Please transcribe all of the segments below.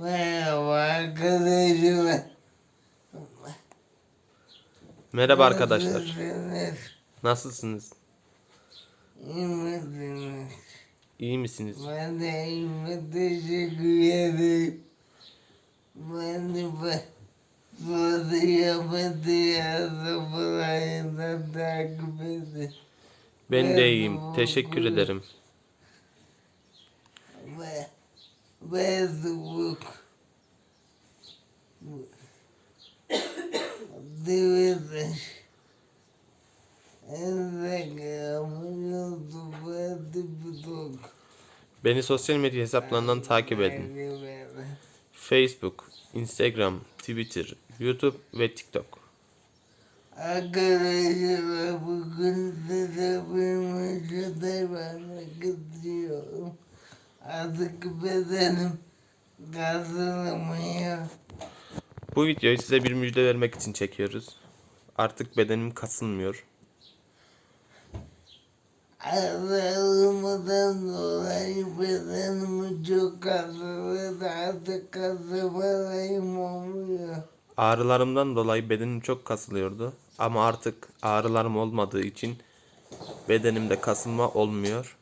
Merhaba arkadaşlar. Merhaba arkadaşlar. Nasılsınız? İyi misiniz? İyi misiniz? Ben de iyiyim. Teşekkür ederim. Ben de ben Sosyal medyada falanından takip edin. Ben de iyiyim. Teşekkür ederim. Ve YouTube TikTok Beni sosyal medya hesaplarından takip edin. Facebook, Instagram, Twitter, YouTube ve TikTok. Arkadaşlar bugün size bir müjde vermek istiyorum. Artık bedenim kazanamıyor. Bu videoyu size bir müjde vermek için çekiyoruz. Artık bedenim kasılmıyor. Azalmadan dolayı bedenimi çok kazanıyor. Artık kazanmalıyım olmuyor. Ağrılarımdan dolayı bedenim çok kasılıyordu. Ama artık ağrılarım olmadığı için bedenimde kasılma olmuyor.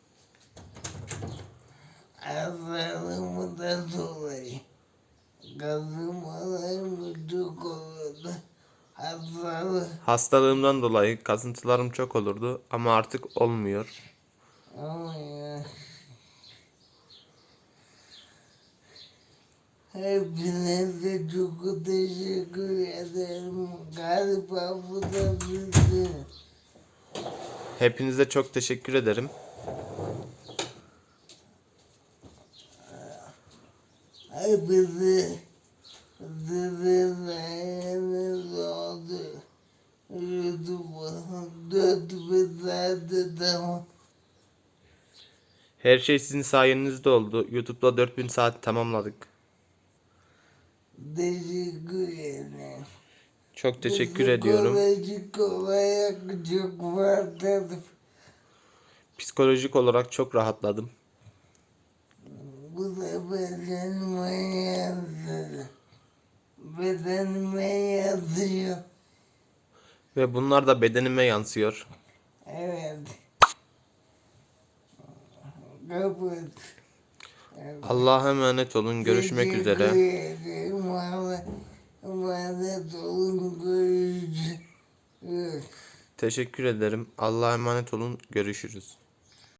Azalmadan dolayı kazanmalıyım çok oldu. Hastalık Hastalığımdan dolayı kasıntılarım çok olurdu ama artık olmuyor. olmuyor. Hepinize çok teşekkür ederim. Galiba bu da bitti. Hepinize çok teşekkür ederim. Hepinize sizin sayenizde oldu. Her şey sizin sayenizde oldu. YouTube'da 4000 saat tamamladık. Teşekkür ederim. Çok teşekkür ediyorum. Psikolojik olarak çok rahatladım. Psikolojik olarak çok rahatladım. Bu bedenime yansıdı. Bedenime yansıyor. Ve bunlar da bedenime yansıyor. Evet. Kapat. Allah'a emanet olun. Görüşmek Teşekkür üzere. ederim. Bana- Emanet olun. Görüşürüz. Teşekkür ederim. Allah'a emanet olun. Görüşürüz.